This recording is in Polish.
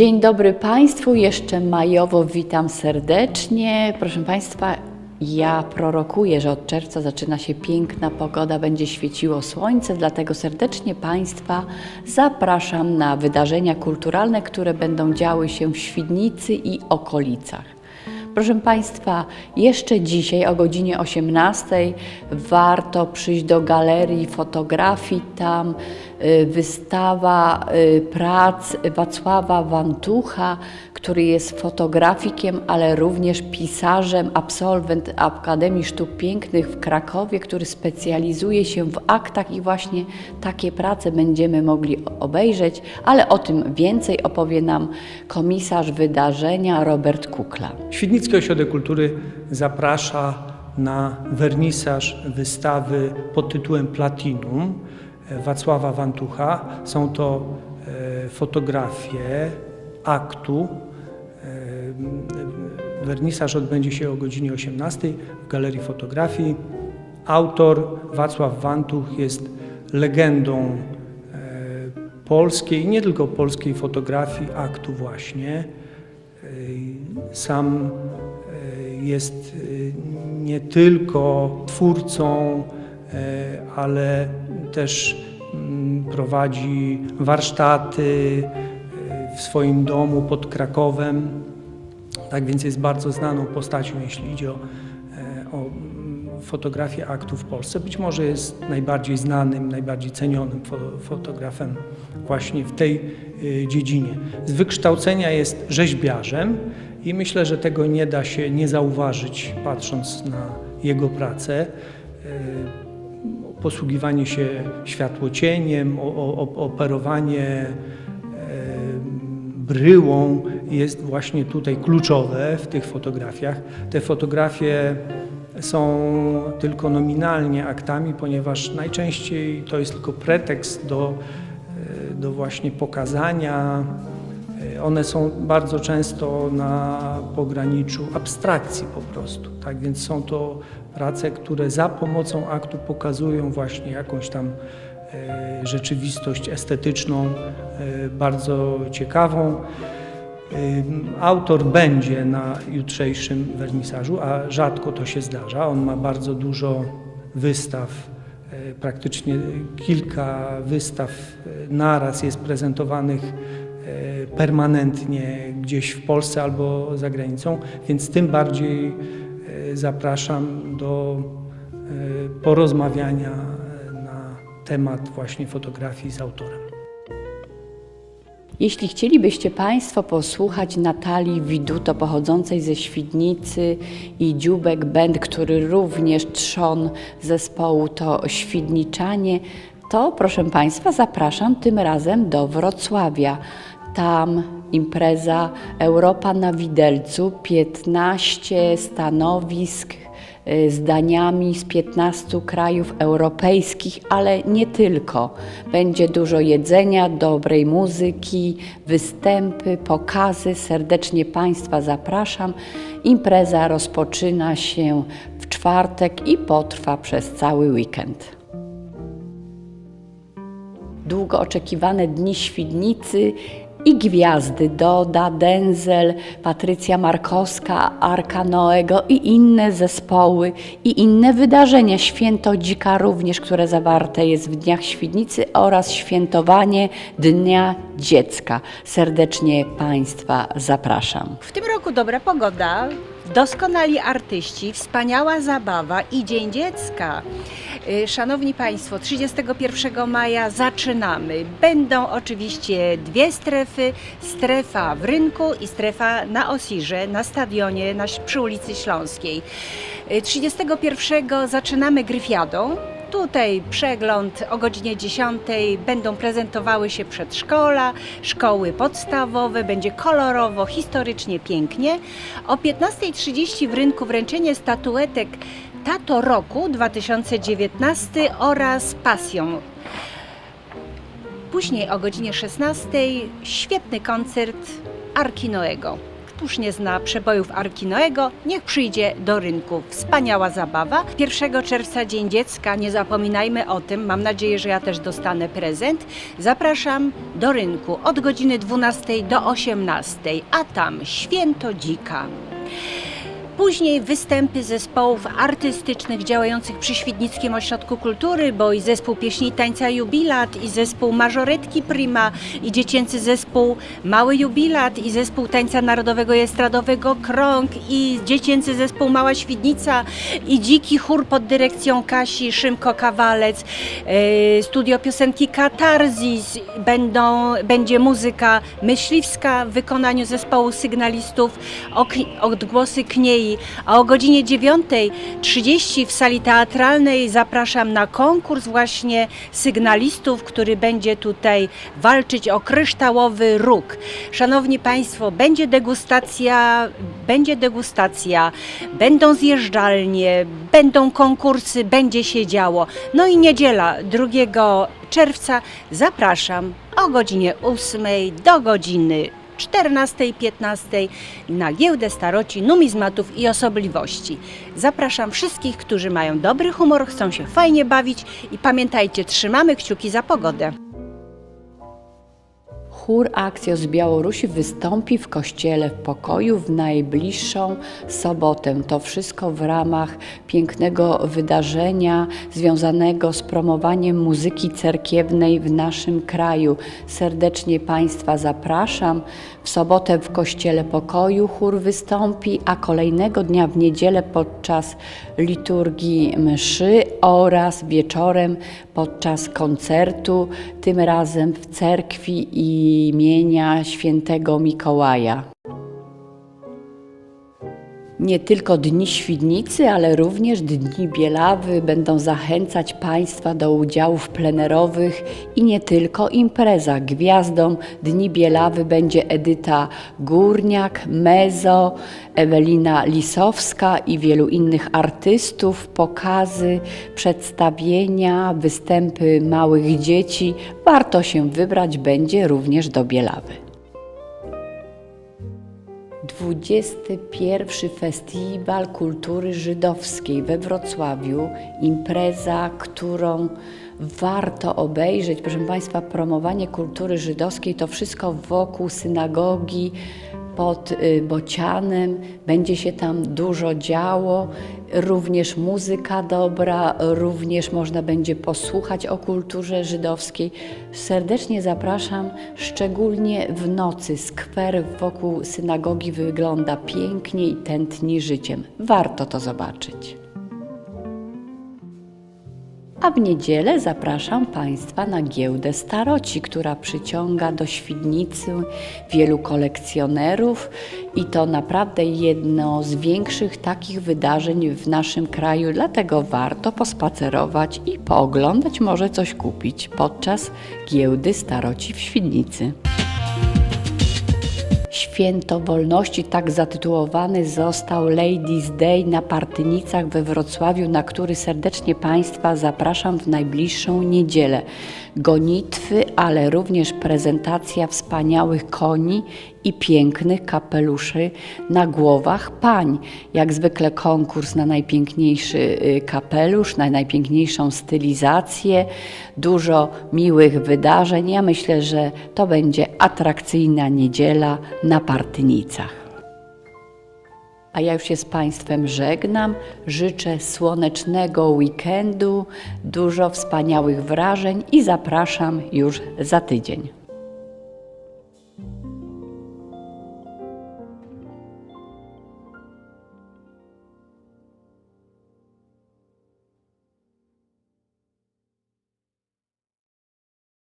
Dzień dobry Państwu, jeszcze majowo witam serdecznie. Proszę Państwa, ja prorokuję, że od czerwca zaczyna się piękna pogoda, będzie świeciło słońce, dlatego serdecznie Państwa zapraszam na wydarzenia kulturalne, które będą działy się w Świdnicy i okolicach. Proszę Państwa, jeszcze dzisiaj o godzinie 18 warto przyjść do galerii fotografii. Tam wystawa y, prac Wacława Wantucha, który jest fotografikiem, ale również pisarzem, absolwent Akademii Sztuk Pięknych w Krakowie, który specjalizuje się w aktach i właśnie takie prace będziemy mogli obejrzeć, ale o tym więcej opowie nam komisarz wydarzenia Robert Kukla. Świdnicki Ośrodek Kultury zaprasza na wernisaż wystawy pod tytułem Platinum Wacława Wantucha. Są to e, fotografie aktu. E, Wernisaż odbędzie się o godzinie 18 w Galerii Fotografii. Autor Wacław Wantuch jest legendą e, polskiej, nie tylko polskiej fotografii aktu właśnie. Sam jest nie tylko twórcą, ale też mm, prowadzi warsztaty e, w swoim domu pod Krakowem. Tak więc jest bardzo znaną postacią, jeśli idzie o, e, o mm, fotografię aktu w Polsce. Być może jest najbardziej znanym, najbardziej cenionym fo- fotografem właśnie w tej dziedzinie. Z wykształcenia jest rzeźbiarzem i myślę, że tego nie da się nie zauważyć, patrząc na jego pracę. Posługiwanie się światłocieniem, operowanie e, bryłą jest właśnie tutaj kluczowe w tych fotografiach. Te fotografie są tylko nominalnie aktami, ponieważ najczęściej to jest tylko pretekst do, e, do właśnie pokazania. E, One są bardzo często na pograniczu abstrakcji po prostu. Tak więc są to prace, które za pomocą aktu pokazują właśnie jakąś tam e, rzeczywistość estetyczną e, bardzo ciekawą. Autor będzie na jutrzejszym wernisażu, a rzadko to się zdarza. On ma bardzo dużo wystaw, praktycznie kilka wystaw naraz jest prezentowanych permanentnie gdzieś w Polsce albo za granicą, więc tym bardziej e, zapraszam do e, porozmawiania e, na temat właśnie fotografii z autorem. Jeśli chcielibyście Państwo posłuchać Natalii Widuto pochodzącej ze Świdnicy i Dziubek Band, który również trzon zespołu to Świdniczanie, to proszę Państwa zapraszam tym razem do Wrocławia. Tam impreza Europa na Widelcu, 15 stanowisk y, zdaniami z 15 krajów europejskich, ale nie tylko. Będzie dużo jedzenia, dobrej muzyki, występy, pokazy. Serdecznie Państwa zapraszam. Impreza rozpoczyna się w czwartek i potrwa przez cały weekend. Długo oczekiwane dni Świdnicy i gwiazdy Doda, Denzel, Patrycja Markowska, Arka Noego i inne zespoły i inne wydarzenia. Święto Dzika również, które zawarte jest w Dniach Świdnicy oraz świętowanie Dnia Dziecka. Serdecznie Państwa zapraszam. W tym roku dobra pogoda, doskonali artyści, wspaniała zabawa i Dzień Dziecka. Y, Szanowni Państwo, 31 maja zaczynamy. Będą oczywiście dwie strefy, strefa w rynku i strefa na Osirze, na stadionie na, przy ulicy Śląskiej. Y, 31 zaczynamy gryfiadą. Tutaj przegląd o godzinie 10 będą prezentowały się przedszkola, szkoły podstawowe, będzie kolorowo, historycznie pięknie. O 15.30 w rynku wręczenie statuetek Tato Roku 2019 oraz Pasją. Później o godzinie 16 świetny koncert Arki Noego. Któż nie zna przebojów Arki Noego, niech przyjdzie do rynku. Wspaniała zabawa. 1 czerwca Dzień Dziecka, nie zapominajmy o tym. Mam nadzieję, że ja też dostanę prezent. Zapraszam do rynku od godziny 12 do 18, a tam święto dzika. Później występy zespołów artystycznych działających przy Świdnickim Ośrodku Kultury, bo i zespół pieśni i tańca Jubilat, i zespół Mażoretki Prima, i dziecięcy zespół Mały Jubilat, i zespół tańca narodowego i estradowego Krąg, i dziecięcy zespół Mała Świdnica, i dziki chór pod dyrekcją Kasi Szymko-Kawalec, e, studio piosenki Katarzis, będą, będzie muzyka myśliwska w wykonaniu zespołu sygnalistów, odgłosy Kniei, a o godzinie 9.30 w sali teatralnej zapraszam na konkurs właśnie sygnalistów, który będzie tutaj walczyć o kryształowy róg. Szanowni Państwo, będzie degustacja, będzie degustacja, będą zjeżdżalnie, będą konkursy, będzie się działo. No i niedziela 2 czerwca zapraszam o godzinie 8 do godziny 14-15 na giełdę staroci, numizmatów i osobliwości. Zapraszam wszystkich, którzy mają dobry humor, chcą się fajnie bawić i pamiętajcie, trzymamy kciuki za pogodę. Chór Akcjo z Białorusi wystąpi w kościele w pokoju w najbliższą sobotę. To wszystko w ramach pięknego wydarzenia związanego z promowaniem muzyki cerkiewnej w naszym kraju. Serdecznie Państwa zapraszam. W sobotę w kościele pokoju chór wystąpi, a kolejnego dnia w niedzielę podczas liturgii mszy oraz wieczorem podczas koncertu, tym razem w cerkwi imienia świętego Mikołaja. Nie tylko Dni Świdnicy, ale również Dni Bielawy będą zachęcać Państwa do udziałów plenerowych i nie tylko impreza. Gwiazdą Dni Bielawy będzie Edyta Górniak, Mezo, Ewelina Lisowska i wielu innych artystów, pokazy, przedstawienia, występy małych dzieci. Warto się wybrać będzie również do Bielawy. 21. Festiwal Kultury Żydowskiej we Wrocławiu. Impreza, którą warto obejrzeć. Proszę Państwa, promowanie kultury żydowskiej to wszystko wokół synagogi pod y, Bocianem. Będzie się tam dużo działo. Również muzyka dobra, również można będzie posłuchać o kulturze żydowskiej. Serdecznie zapraszam, szczególnie w nocy. Skwer wokół synagogi wygląda pięknie i tętni życiem. Warto to zobaczyć. A w niedzielę zapraszam Państwa na giełdę staroci, która przyciąga do Świdnicy wielu kolekcjonerów i to naprawdę jedno z większych takich wydarzeń w naszym kraju, dlatego warto pospacerować i pooglądać, może coś kupić podczas giełdy staroci w Świdnicy. Święto Wolności, tak zatytułowany został Ladies Day na Partynicach we Wrocławiu, na który serdecznie Państwa zapraszam w najbliższą niedzielę. Gonitwy, ale również prezentacja wspaniałych koni i pięknych kapeluszy na głowach pań. Jak zwykle konkurs na najpiękniejszy y, kapelusz, na najpiękniejszą stylizację, dużo miłych wydarzeń. Ja myślę, że to będzie atrakcyjna niedziela na Partynicach. A ja już się z Państwem żegnam. Życzę słonecznego weekendu, dużo wspaniałych wrażeń i zapraszam już za tydzień.